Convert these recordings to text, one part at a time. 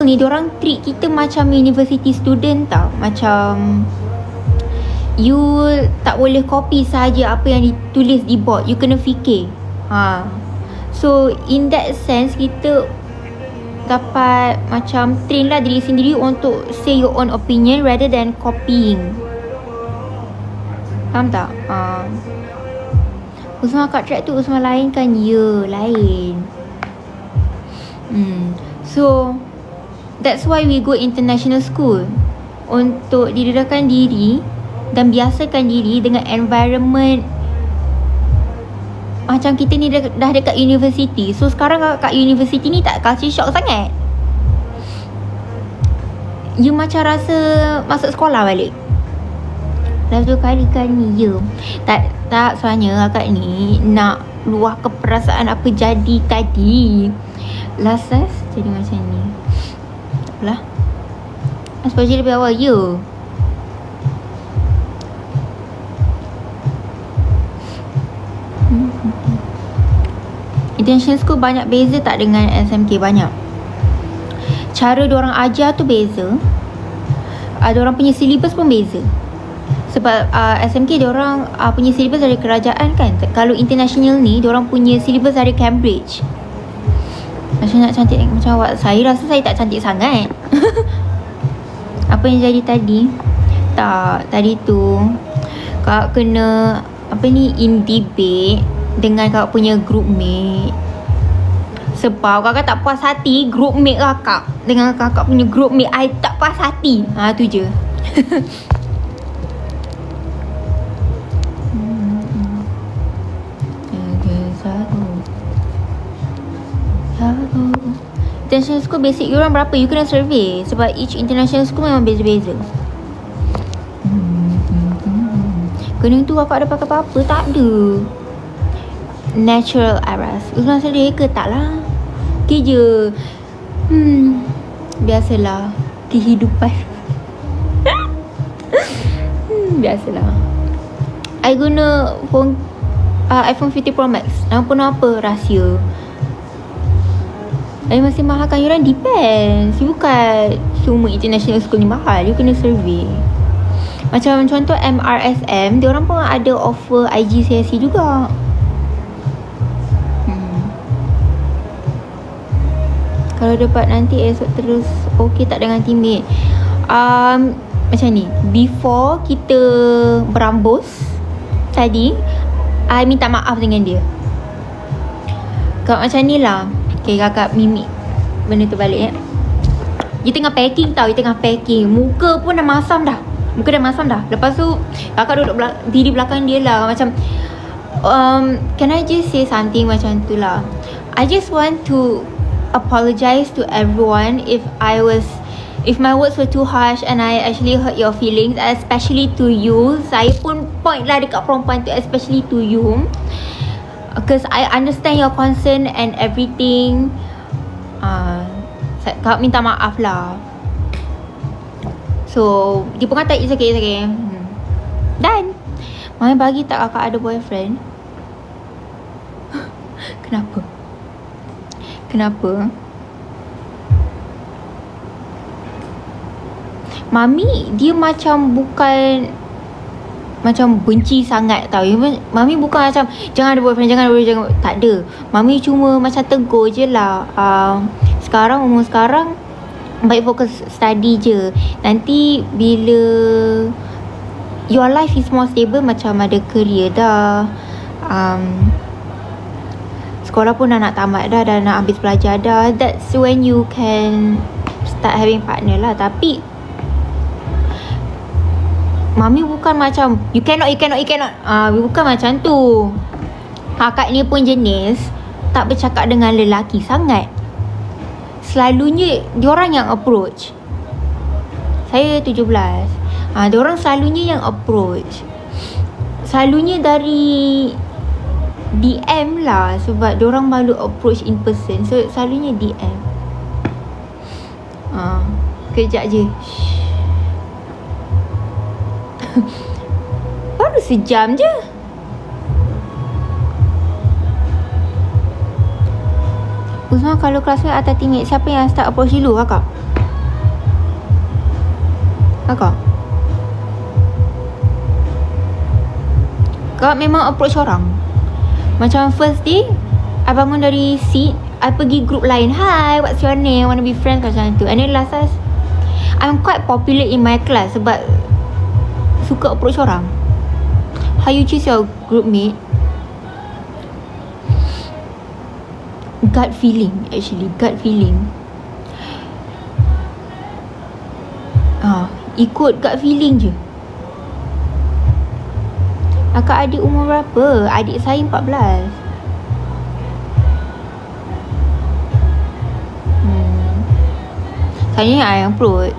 ni orang treat kita macam university student tau. Macam you tak boleh copy saja apa yang ditulis di board. You kena fikir. Ha. So in that sense kita dapat macam train lah diri sendiri untuk say your own opinion rather than copying. Faham tak? Ha. Usman kat track tu Usman lain kan? Ya lain. Hmm. So That's why we go international school. Untuk didedahkan diri Dan biasakan diri dengan environment. Macam kita ni dah, dah dekat university. So sekarang kat university ni tak culture shock sangat. You macam rasa masuk sekolah balik. Lepas tu kali kan ni ya. Tak tak sebenarnya akak ni Nak luah keperasaan apa jadi tadi. Last last jadi macam ni lah? Especially lebih awal Ya International school banyak beza tak dengan SMK banyak. Cara orang ajar tu beza. Ada orang punya syllabus pun beza. Sebab uh, SMK orang uh, punya syllabus dari kerajaan kan? Kalau international ni orang punya syllabus dari Cambridge. Macam nak cantik macam awak Saya rasa saya tak cantik sangat Apa yang jadi tadi? Tak Tadi tu Kak kena Apa ni In debate Dengan kak punya group mate. Sebab kakak tak puas hati Group mate kakak Dengan kakak punya group mate I tak puas hati. Ha tu je International school basic you orang berapa? You kena survey Sebab each international school memang beza-beza. Kena tu kakak ada pakai apa-apa? Tak ada. Natural Aras. Usman sedih ke? Tak lah. Je. Hmm. Biasalah. Kehidupan. Hmm, Biasalah. I guna phone uh, iPhone 50 Pro Max. Nama pun apa? Rahsia tapi masih mahal kan yuran depends. You bukan semua international school ni mahal. You kena survey. Macam contoh MRSM, dia orang pun ada offer IGCSE juga. Hmm. Kalau dapat nanti esok terus okey tak dengan teammate. Um, macam ni, before kita berambus tadi, I minta maaf dengan dia. Kau macam ni lah. Okay kakak mimik. Benda tu balik ya Dia tengah packing tau Dia tengah packing. Muka pun dah masam dah. Muka dah masam dah. Lepas tu Kakak duduk belak- diri belakang dia lah. Macam um, Can I just say something macam tu lah? I just want to Apologize to everyone If I was If my words were too harsh And I actually hurt your feelings Especially to you. Saya pun point lah dekat perempuan tu Especially to you because I understand your concern and everything. Uh, kau minta maaf lah. So, dia pun kata it's okay, it's okay. Hmm. Dan, Mami bagi tak kakak ada boyfriend? Kenapa? Kenapa? Mami, dia macam bukan macam benci sangat tau. Mami bukan macam Jangan ada boyfriend Jangan ada boyfriend jangan, Tak ada. Mami cuma macam tegur je lah. Uh, Sekarang umur sekarang Baik fokus study je. Nanti bila Your life is more stable Macam ada career dah. Um, Sekolah pun dah nak tamat dah Dah nak habis belajar dah. That's when you can Start having partner lah. Tapi Mami bukan macam You cannot, you cannot, you cannot. Ah, uh, Bukan macam tu. Kakak ni pun jenis Tak bercakap dengan lelaki sangat. Selalunya Diorang yang approach. Saya 17 Ah, uh, Diorang selalunya yang approach. Selalunya dari DM lah Sebab diorang malu approach in person. So selalunya DM Ah, uh, Kejap je. Shh Baru sejam je. Uzman kalau classmate atau teammate Siapa yang start approach dulu kakak? Kakak Kak memang approach orang. Macam first day I bangun dari seat I pergi group lain. Hi what's your name? Wanna be friends macam tu. And then last last I'm quite popular in my class Sebab Suka approach orang. How you choose your group mate? Gut feeling Actually. Gut feeling. Ah, Ikut gut feeling je. Akak adik umur berapa? Adik saya 14 hmm. Saya I approach.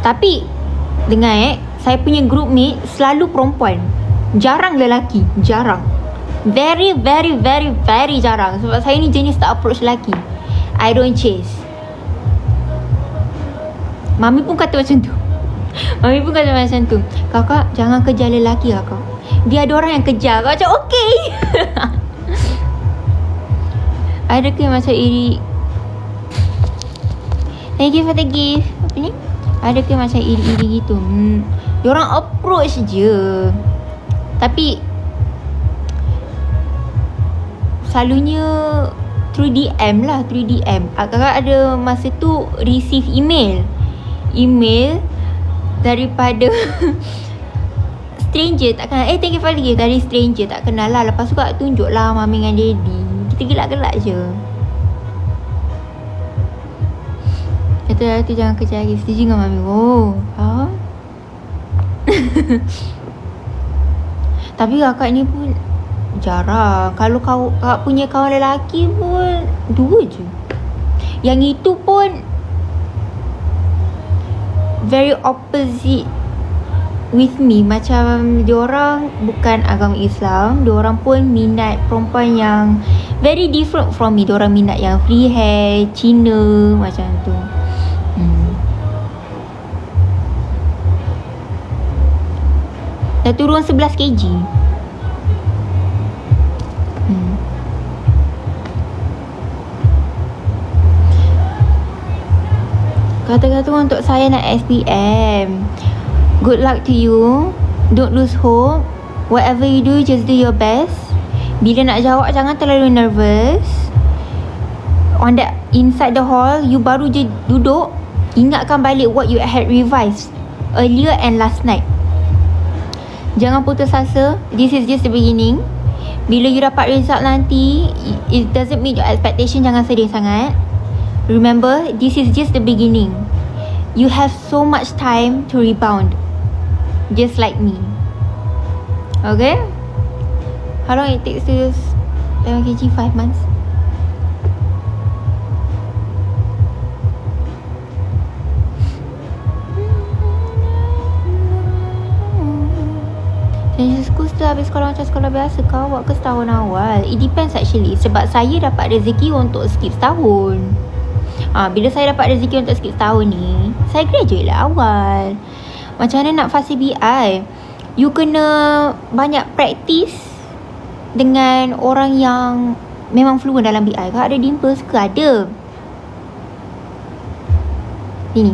Tapi Dengar eh? Saya punya group mate Selalu perempuan. Jarang lelaki. Jarang. Very very very very jarang. Sebab saya ni jenis tak approach lelaki. I don't chase. Mami pun kata macam tu. Mami pun kata macam tu. Kakak jangan kejar lelaki kakak Dia ada orang yang kejar. Kakak macam okay. Ada ke macam iri? Thank you for the gift. Apa ni Ada ke macam iri-iri gitu? Hmm. Diorang approach je. Tapi Selalunya Through DM lah Through DM Kakak ada masa tu Receive email. Email daripada stranger tak kenal. Eh thank you for the gift. Dari stranger tak kenal lah. Lepas tu kak tunjuk lah mami dengan daddy. Kita gelak-gelak je kata tu jangan kerja lagi. Setuju dengan mami? Oh ha tapi kakak ni pun jarang. Kalau kau kakak punya kawan lelaki pun dua je. Yang itu pun very opposite with me. Macam diorang bukan agama Islam. Diorang pun minat perempuan yang very different from me. Diorang minat yang free hair Cina macam tu dah turun 11 kg. Kata-kata untuk saya nak SPM Good luck to you. Don't lose hope. Whatever you do, just do your best. Bila nak jawab, jangan terlalu nervous. On that inside the hall You baru je duduk. Ingatkan balik what you had revised Earlier and last night Jangan putus asa This is just the beginning Bila you dapat result nanti It doesn't meet your expectation Jangan sedih sangat Remember, this is just the beginning. You have so much time to rebound. Just like me. Okay? How long it takes to lose 11 kg? 5 months? Habis sekolah macam sekolah biasa kau buat ke setahun awal? It depends actually. Sebab saya dapat rezeki untuk skip setahun. Ah, bila saya dapat rezeki untuk sikit tahun ni, saya graduate lah awal. Macam mana nak fasi BI? You kena banyak practice dengan orang yang memang fluent dalam BI. Kau ada dimples ke? Ada. Ini.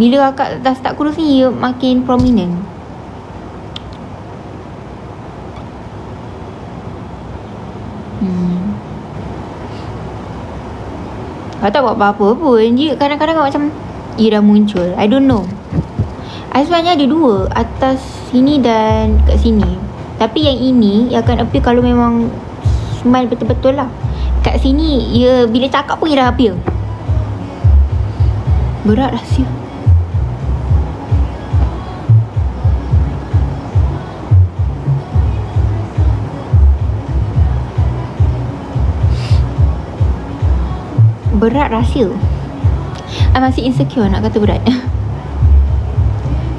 Bila kakak dah start kurus ni, makin prominent. Kau tak buat apa-apa pun Dia kadang-kadang macam Ia dah muncul. I don't know. I sebenarnya ada dua Atas sini dan kat sini. Tapi yang ini Yang akan appear kalau memang Smile betul-betul lah. Kat sini Ia bila cakap pun ia dah appear. Berat rahsia berat rahsia I masih insecure nak kata berat.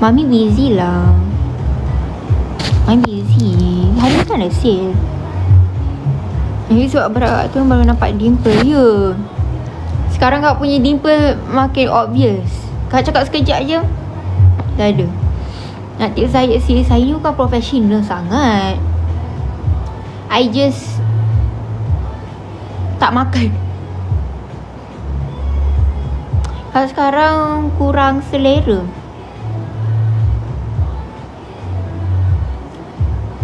Mami busy lah. Mami busy. Hari ni kan ada sale. Jadi sebab berat tu baru nampak dimple Ya Sekarang kau punya dimple makin obvious. Kau cakap sekejap je Dah ada. Nak tip saya sih Saya kan professional sangat. I just Tak makan Kalau sekarang kurang selera.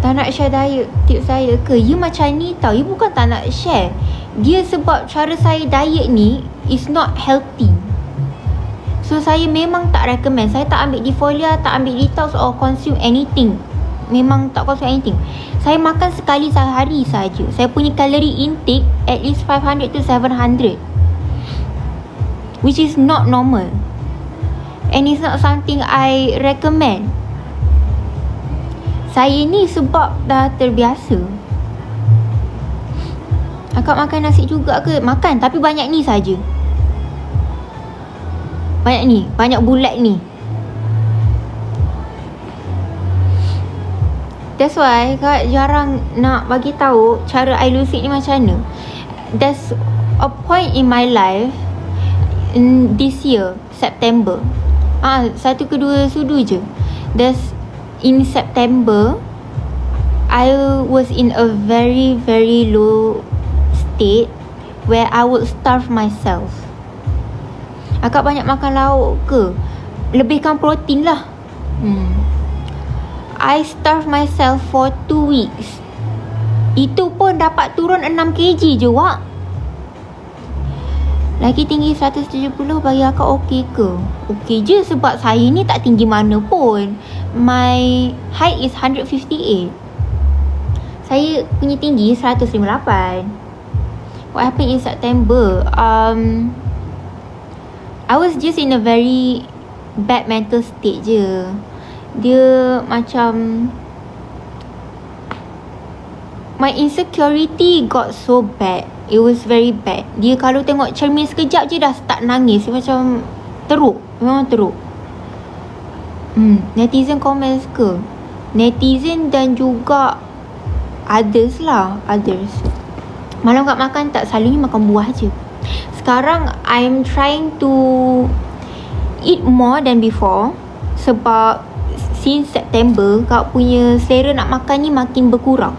Tak nak share diet tips saya ke? You macam ni tau. You bukan tak nak share. Dia sebab cara saya diet ni is not healthy. So saya memang tak recommend. Saya tak ambil defolia, tak ambil detox or consume anything. Memang tak consume anything. Saya makan sekali sehari saja. Saya punya calorie intake at least 500 to 700. Which is not normal. And it's not something I recommend. Saya ni sebab dah terbiasa Akak makan nasi juga ke? Makan tapi banyak ni saja. Banyak ni Banyak bulat ni That's why Kak jarang nak bagi tahu Cara I lose ni macam mana There's a point in my life in This year September Ah, Satu kedua sudu je There's in September I was in a very very low state where I would starve myself. Akak banyak makan lauk ke? Lebihkan protein lah. Hmm. I starve myself for 2 weeks. Itu pun dapat turun 6 kg je, Wak. Lagi tinggi 170 bagi akak okey ke? Okey je sebab saya ni tak tinggi mana pun. My height is 158. Saya punya tinggi 158. What happened in September? Um, I was just in a very bad mental state je. Dia macam my insecurity got so bad. It was very bad. Dia kalau tengok cermin sekejap je dah start nangis. Dia macam teruk. Memang teruk. Hmm, netizen comments ke? Netizen dan juga others lah. Others. Malam kat makan tak selalunya makan buah je. Sekarang I'm trying to eat more than before. Sebab since September kak punya selera nak makan ni makin berkurang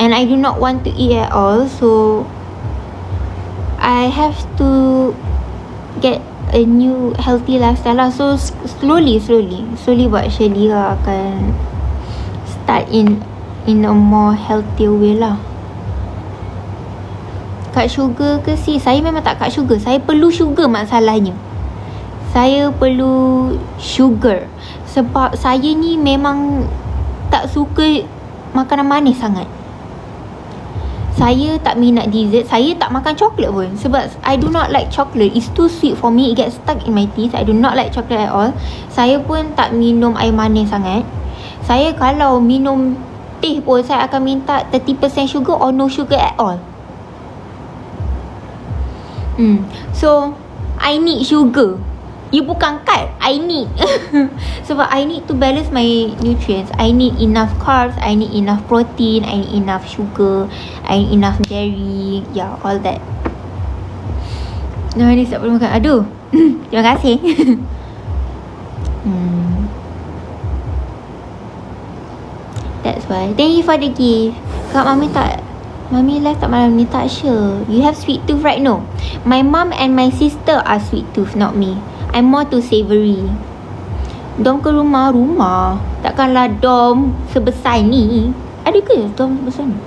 and I do not want to eat at all so I have to get a new healthy lifestyle lah. So slowly slowly slowly but surely lah akan start in in a more healthier way lah. Cut sugar ke si saya memang tak cut sugar. Saya perlu sugar masalahnya. Saya perlu sugar. Sebab saya ni memang tak suka makanan manis sangat saya tak minat dessert Saya tak makan coklat pun. Sebab I do not like chocolate. It's too sweet for me. It gets stuck in my teeth. I do not like chocolate at all. Saya pun tak minum air manis sangat. Saya kalau minum teh pun Saya akan minta 30% sugar Or no sugar at all. Hmm. So I need sugar You bukan cut I need. Sebab I need to balance my nutrients. I need enough carbs I need enough protein I need enough sugar I need enough dairy Yeah all that. Nah ni tak perlu makan. Aduh Terima kasih. Hmm. That's why. Thank you for the gift. Kak Mami tak Mami live tak malam ni? Tak sure. You have sweet tooth right no My mom and my sister are sweet tooth Not me. I'm more to savoury Dom ke rumah? Rumah. Takkanlah dom Sebesar ni. Ada ke dom sebesar ni?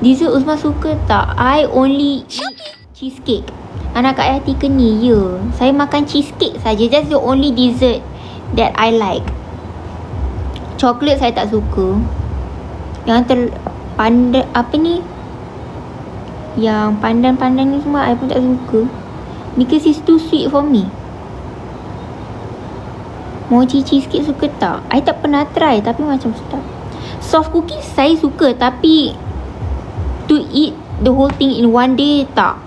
Dessert Uzma suka tak? I only eat cheesecake. Anak Kak Yati ke ni Ya. Saya makan cheesecake saja. That's the only dessert That I like. Coklat saya tak suka. Yang ter Pandan Apa ni Yang pandan-pandan ni semua I pun tak suka Because it's too sweet for me Mochi cheesecake suka tak? I tak pernah try tapi macam sedap. Soft cookies saya suka tapi to eat the whole thing in one day tak.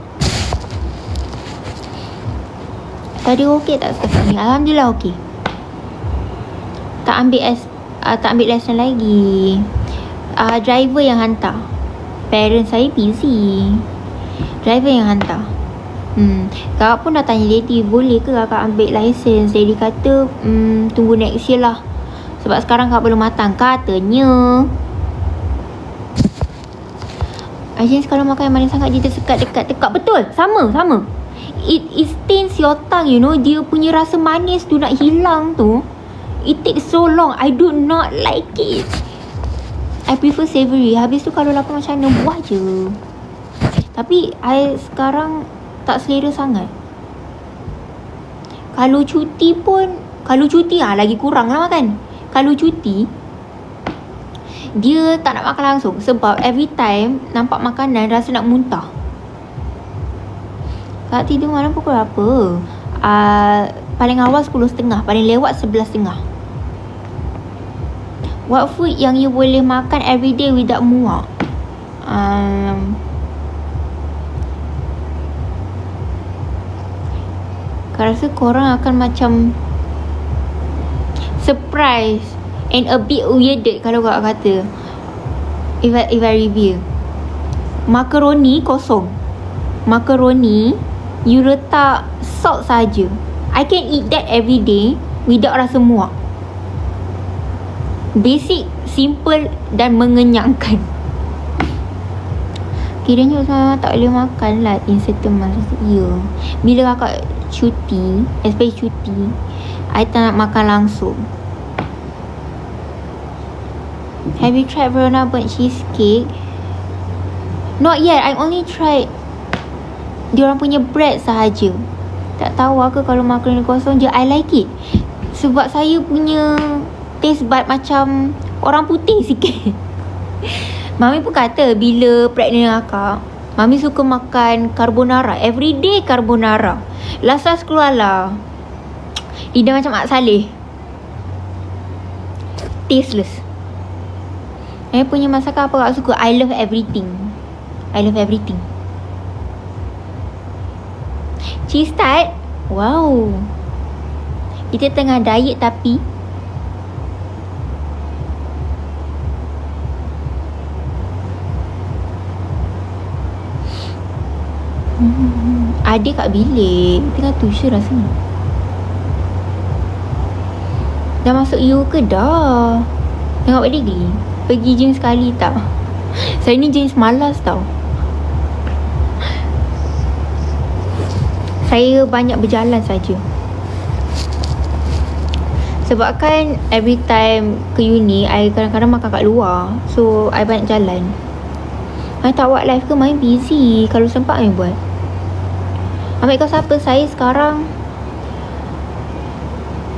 Tadi okey tak sekarang ni? Alhamdulillah okey. Tak ambil es, uh, tak ambil lesson lagi. Uh, driver yang hantar. Parents saya busy. Driver yang hantar. Hmm. Kakak pun dah tanya Daddy Boleh ke kakak ambil license? Daddy kata hmm, Tunggu next year lah. Sebab sekarang kakak belum matang. Katanya Ajin kalau makan yang manis sangat Dia tersekat dekat Dekat betul. Sama Sama. It, it stains your tongue you know. Dia punya rasa manis tu nak hilang tu. It takes so long. I do not like it I prefer savoury habis tu kalau lapar macam mana buah je. Tapi I sekarang tak selera sangat. Kalau cuti pun kalau cuti ah lagi kurang lah makan. Kalau cuti dia tak nak makan langsung sebab every time nampak makanan rasa nak muntah. Kak tidur malam pukul berapa? Uh, paling awal 10.30 Paling lewat 11.30 What food yang you boleh makan everyday without muak? Um, Kak rasa korang akan macam Surprise And a bit weirded kalau kak kata If I, if I reveal Makaroni kosong Makaroni You letak salt saja. I can eat that every day without rasa muak. Basic, simple dan mengenyangkan. Kiranya Usman tak boleh makan lah in certain months. Ya. Bila kakak cuti, especially cuti, I tak nak makan langsung. Have you tried Verona burnt cheesecake? Not yet. I only tried dia orang punya bread sahaja tak tahu aku kalau makaroni kosong je I like it sebab saya punya taste bud macam orang putih sikit. Mami pun kata bila pregnant akak Mami suka makan carbonara. Everyday carbonara. Last last keluar lah. Lidah macam Mak Saleh. Tasteless. Saya punya masakan apa kak suka? I love everything. I love everything. Cheese tart? Wow. Kita tengah diet tapi Ada kat bilik Tengah tuition rasanya Dah masuk you ke dah Tengok balik lagi Pergi gym sekali tak Saya ni jenis malas tau saya banyak berjalan saja. Sebab kan every time ke uni, I kadang-kadang makan kat luar. So, I banyak jalan. I tak buat live ke main busy. Kalau sempat, I buat. Ambil kau siapa? Saya sekarang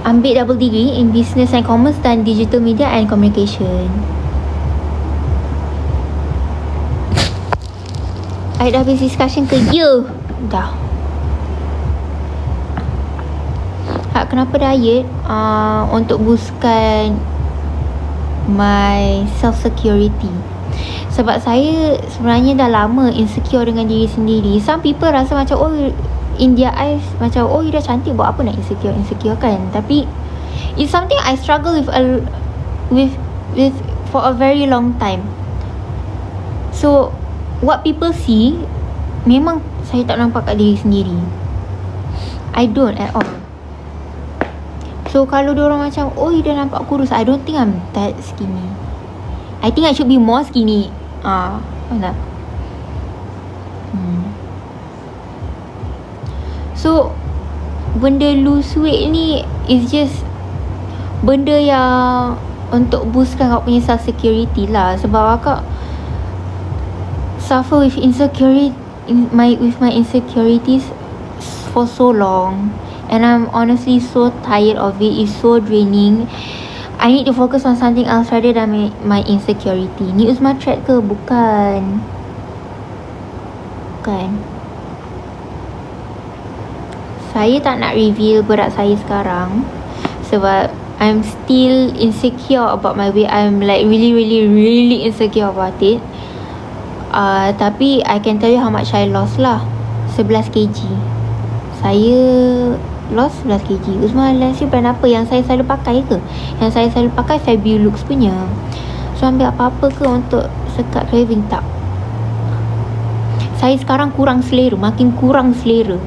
ambil double degree in business and commerce dan digital media and communication. I dah habis discussion ke? Ya. Dah. Hak kenapa diet uh, Untuk boostkan My self security Sebab saya Sebenarnya dah lama Insecure dengan diri sendiri. Some people rasa macam Oh In their eyes Macam oh you dah cantik Buat apa nak insecure Insecure kan? Tapi It's something I struggle with a, With With For a very long time. So What people see Memang Saya tak nampak kat diri sendiri. I don't at all. So kalau dia orang macam Oh dia nampak kurus I don't think I'm that skinny I think I should be more skinny. Ah, tak? Hmm. So Benda lose weight ni Is just Benda yang Untuk boostkan kau punya self security lah. Sebab akak Suffer with insecurity in my with my insecurities for so long. And I'm honestly so tired of it. It's so draining I need to focus on something else rather than my, my insecurity. Ni Uzma threat ke? Bukan. Bukan. Saya tak nak reveal berat saya sekarang sebab I'm still insecure about my weight. I'm like really really really insecure about it. Uh, tapi I can tell you how much I lost lah. 11 kg saya lost 11 kg Uzma Lensi brand apa yang saya selalu pakai ke? Yang saya selalu pakai Fabulux punya. So ambil apa-apa ke untuk sekat craving tak. Saya sekarang kurang selera makin kurang selera.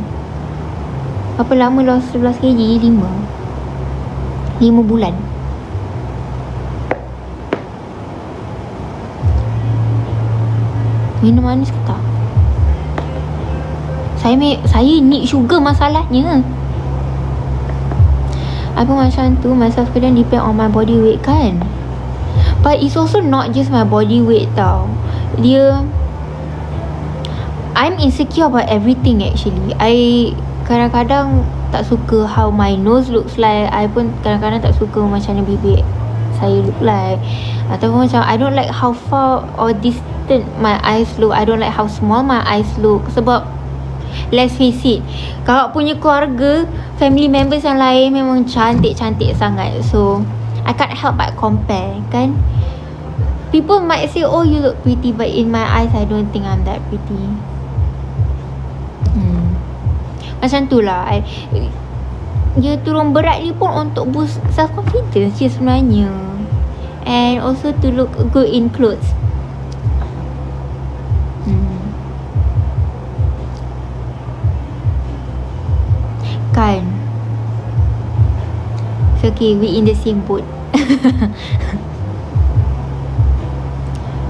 Berapa lama lost 11 kg 5 5 bulan. Minum manis ke tak? Saya saya need sugar masalahnya. Apa macam tu? My self confidence depend on my body weight kan? But it's also not just my body weight tau. Dia I'm insecure about everything actually. I kadang-kadang tak suka how my nose looks like. I pun kadang-kadang tak suka macam mana bibir saya look like. Ataupun macam I don't like how far or distant my eyes look. I don't like how small my eyes look. Sebab Let's face it Kakak punya keluarga Family members yang lain Memang cantik-cantik sangat. So I can't help but compare Kan? People might say Oh you look pretty But in my eyes I don't think I'm that pretty. Hmm. Macam tu lah. I, Dia turun berat ni pun Untuk boost self-confidence je sebenarnya. And also to look good in clothes Kan So okay We in the same boat.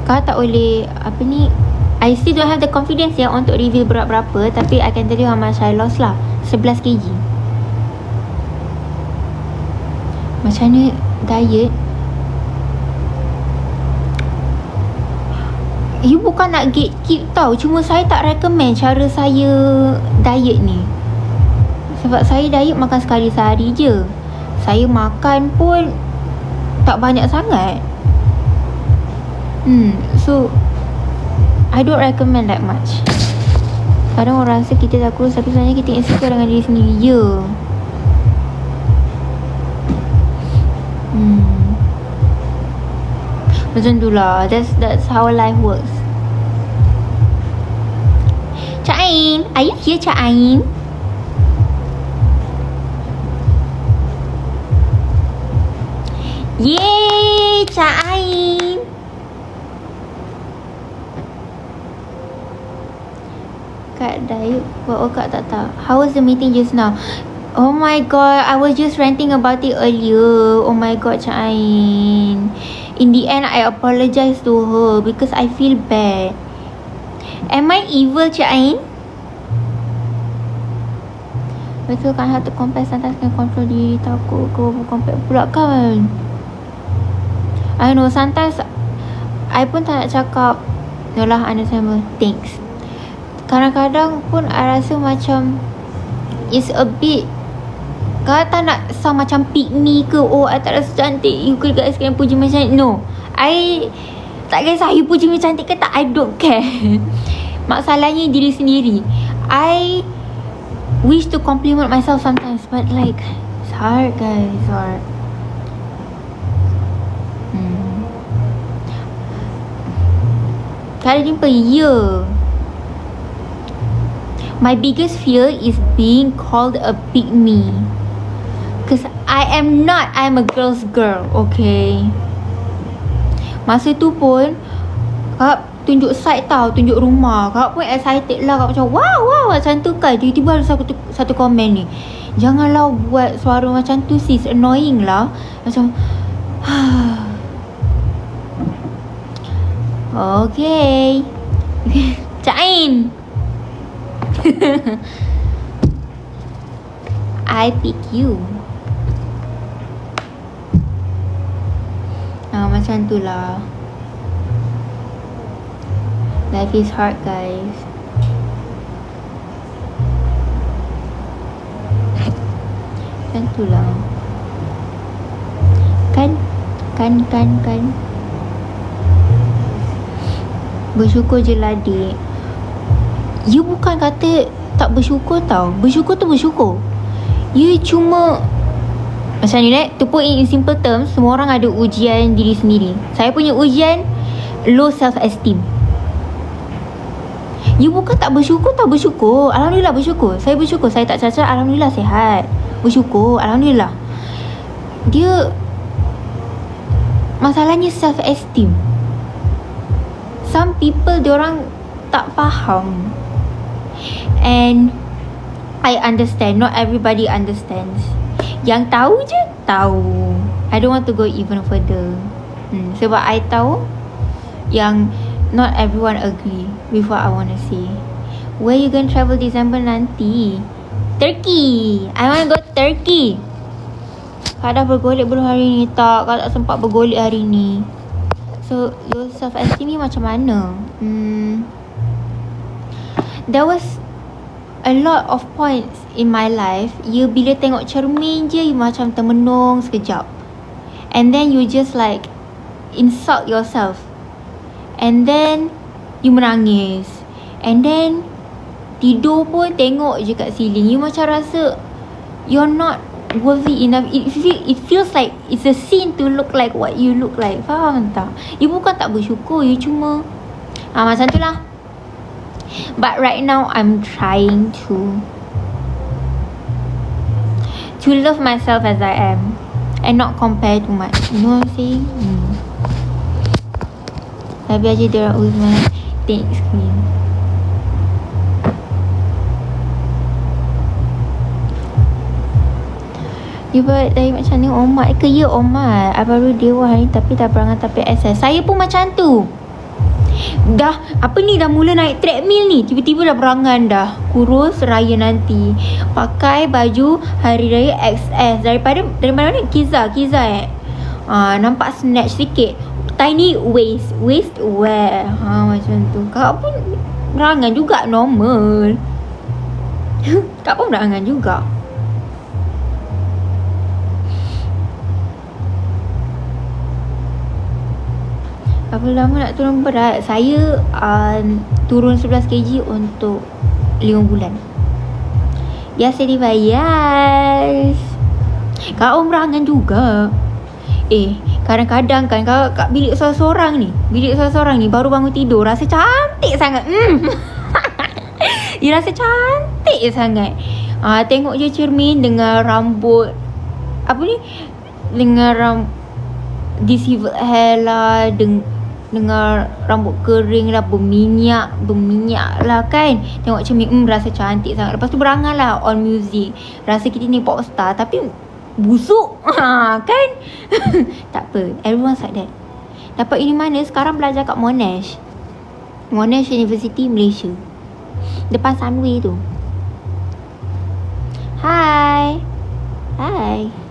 Kau tak boleh Apa ni I still don't have the confidence ya Untuk reveal berat berapa Tapi I can tell you how much I lost lah. 11 kg Macam ni Diet? You bukan nak gatekeep tau. Cuma saya tak recommend Cara saya Diet ni sebab saya diet makan sekali sehari je. Saya makan pun Tak banyak sangat. Hmm So I don't recommend that much. Kadang orang rasa kita tak kurus Tapi sebenarnya kita insecure dengan diri sendiri Ya Hmm. Macam tu lah. That's, that's how life works. Cak Ain. Are you here Cak Ain? Yeay, Cak Ain. Kak Dayuk buat workout tak tak? How was the meeting just now? Oh my god, I was just ranting about it earlier. Oh my god, Cak Ain. In the end, I apologize to her because I feel bad. Am I evil, Cak Ain? Betul kan have to compare sometimes can control diri takut ke compare pula kan I know sometimes I pun tak nak cakap No lah understandable Thanks. Kadang-kadang pun I rasa macam It's a bit Kalau tak nak sound macam pick me ke Oh I tak rasa cantik You ke guys kan puji macam No. I Tak kisah you puji macam cantik ke tak I don't care. Masalahnya diri sendiri. I Wish to compliment myself sometimes But like It's hard guys It's hard Ada jumpa Ya My biggest fear is being called a pygmy Cause I am not I'm a girl's girl Okay? Masa tu pun Kak tunjuk site tau Tunjuk rumah. Kak pun excited lah Kak macam wow wow Macam tu kan? Tiba-tiba ada satu, satu komen ni Janganlah buat suara macam tu sis. Annoying lah. Macam Okay. Cak Ain. I pick you. Ah, macam tu lah. Life is hard, guys. Macam tu lah. Kan? Kan, kan, kan. Bersyukur je lah adik You bukan kata Tak bersyukur tau. Bersyukur tu bersyukur. You cuma Macam ni lah To put in simple terms Semua orang ada ujian diri sendiri. Saya punya ujian Low self esteem You bukan tak bersyukur Tak bersyukur. Alhamdulillah bersyukur. Saya bersyukur. Saya tak cacat Alhamdulillah sihat. Bersyukur Alhamdulillah. Dia Masalahnya self esteem some people orang tak faham and I understand not everybody understands yang tahu je tahu I don't want to go even further hmm, sebab I tahu yang not everyone agree with what I want to say Where you gonna travel December nanti? Turkey. I want to go Turkey. Kak dah bergolek belum hari ni? Tak. Kak tak sempat bergolek hari ni. So, your self-esteem ni macam mana? Hmm. There was a lot of points in my life. You bila tengok cermin je, you macam termenung sekejap. And then you just like insult yourself. And then you menangis. And then tidur pun tengok je kat ceiling. You macam rasa you're not worthy enough. It, feel, it feels like it's a sin to look like what you look like. Faham tak? You bukan tak bersyukur. You cuma ah, macam tu lah. But right now I'm trying to to love myself as I am and not compare too much. You know what I'm saying? Hmm. Tapi aja dia orang Uzman tengok screen. You buat dari macam ni Omat ke? Ya Omat I baru dewa hari ni Tapi dah berangan tapi SS Saya pun macam tu. Dah Apa ni dah mula naik treadmill ni? Tiba-tiba dah berangan dah. Kurus raya nanti. Pakai baju Hari raya XS Daripada Dari mana? Kiza Kiza eh? Ah, nampak snatch sikit. Tiny waist Waist wear. Ha, Macam tu. Kak pun Berangan juga normal. Kak pun berangan juga Berapa lama nak turun berat? Saya uh, turun 11 kg untuk 5 bulan. Yes, Ediva. Yes. Kak Om juga. Eh, kadang-kadang kan kau kat bilik seorang-seorang ni. Bilik seorang-seorang ni baru bangun tidur. Rasa cantik sangat. Mm. Dia rasa cantik sangat. Ah, uh, tengok je cermin dengan rambut. Apa ni? Dengan rambut disheveled hair lah. Dengan Dengar rambut kering lah Berminyak Berminyak lah kan. Tengok cermin Hmm rasa cantik sangat. Lepas tu berangan lah On music. Rasa kita ni pop star Tapi Busuk. Ha, Kan? Tak apa Everyone's like that. Dapat ini mana Sekarang belajar kat Monash. Monash University Malaysia. Depan Sunway tu. Hi. Hi